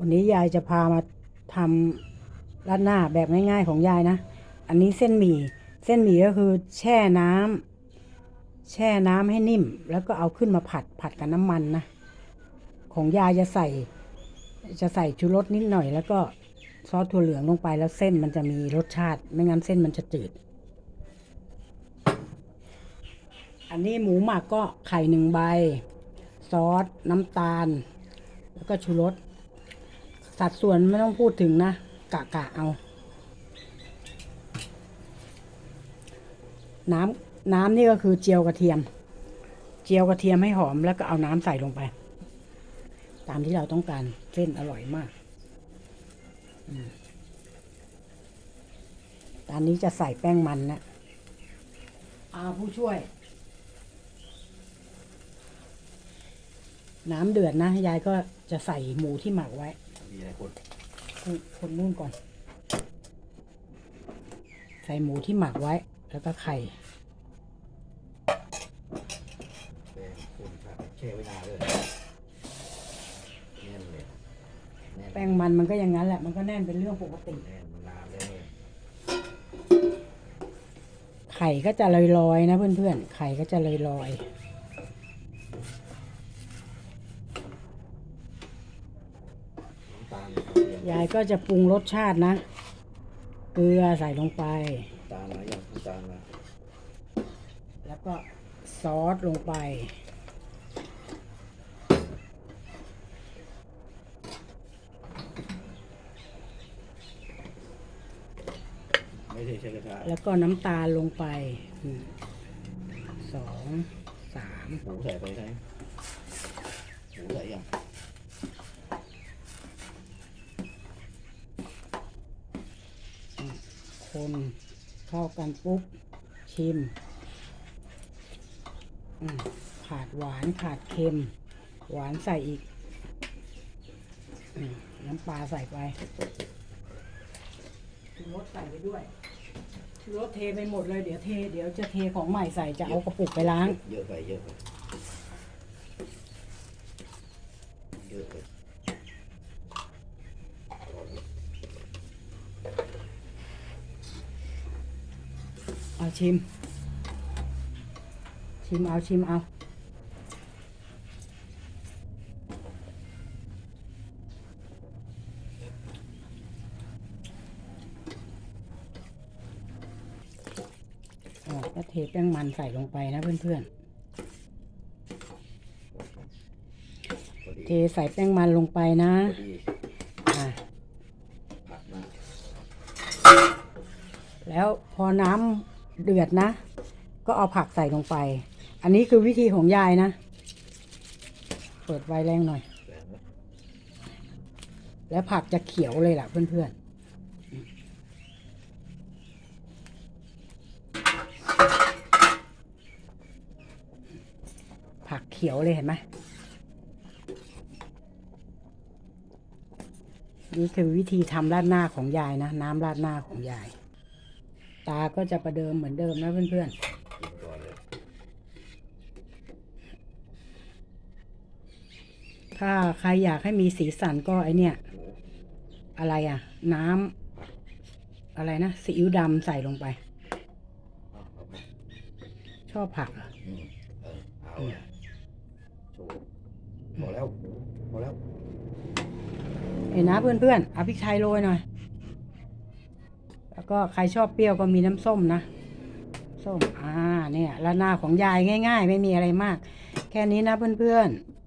วันนี้ยายจะพามาทำราดหน้าแบบง่ายๆของยายนะ อันนี้เส้นหมี่ เส้นหมี่ก็คือแช่น้ำแช่น้ำให้นิ่ม แล้วก็เอาขึ้นมาผัดผัดกับน้ำมันนะ ของยายจะใส่ จะใส่ชูรสนิดหน่อย แล้วก็ซอสถั่วเหลืองลงไปแล้วเส้นมันจะมีรสชาติ ไม่งั้นเส้นมันจะจืด อันนี้หมูหมักก็ไข่หนึ่งใบ ซอสน้ำตาล แล้วก็ชูรส สัดส่วนไม่ต้องพูดถึงนะกะกะเอา น้ำน้ำนี่ก็คือเจียวกระเทียม เจียวกระเทียมให้หอมแล้วก็เอาน้ำใส่ลงไป ตามที่เราต้องการเส้นอร่อยมากตอนนี้จะใส่แป้งมันนะอาผู้ช่วย น้ำเดือดนะยายก็จะใส่หมูที่หมักไว้ มีอะไรคนคนคนนู่นก่อน ใส่หมูที่หมักไว้ แล้วก็ไข่แป้งคนครับแช่ไว้นานเลยแน่นเลยแน่นแป้งมันมันก็อย่างนั้นแหละ มันก็แน่นเป็นเรื่องปกติ แน่นนานเลยเนี่ยไข่ก็จะลอยๆนะเพื่อนๆ ไข่ก็จะลอยน้ำตาลกระเทียมๆ ยายก็จะปรุงรสชาตินะ เกลือใส่ลงไปน้ำตาลนะอย่างน้ำตาลนะแล้วก็ซอสลงไป ไม่ใช่ใช้กระทะแล้วก็น้ำตาลลงไปหนึ่งสองสาม หมูใส่ไปไหมหมูใส่ยัง คนเข้ากันปุ๊บ ชิมอมขาดหวานขาดเค็ม หวานใส่อีกอมน้ำปลาใส่ไปชูรสใส่ไปด้วยชูรสเทไปหมดเลยเดี๋ยวเท เดี๋ยวจะเทของใหม่ใส่จะเอากระปุกไปล้าง เยอะไปเยอะไปเยอะไป เอา ชิม ชิมเอาชิมเอาอ๋อก็เทแป้งมันใส่ลงไปนะเพื่อนๆ เทใส่แป้งมันลงไปนะแล้วพอน้ำ เดือดนะ ก็เอาผักใส่ลงไป อันนี้คือวิธีของยายนะ เปิดไฟแรงหน่อยแรงไหมแล้วผักจะเขียวเลยล่ะเพื่อนๆ ผักเขียวเลยเห็นไหมนี่คือวิธีทำราดหน้าของยายนะ น้ำราดหน้าของยาย ตาก็จะประเดิมเหมือนเดิมนะเพื่อนกินก่อนเลยๆถ้าใครอยากให้มีสีสันก็ไอเนี่ยหมูอะไรอะ น้ำอะไรนะซีอิ๊วดำใส่ลงไปเอาเอาไปชอบผักเหรอะอืมเออเอาละโชว์พอแล้วพอแล้วเห็นนะเพื่อนๆเอาพริกไทยโรยหน่อยแล้ว ก็ใครชอบเปรี้ยวก็มีน้ำส้มนะ ส้ม อ่า เนี่ยละหน้าของยายง่าย ๆ ไม่มีอะไรมาก แค่นี้นะเพื่อนๆ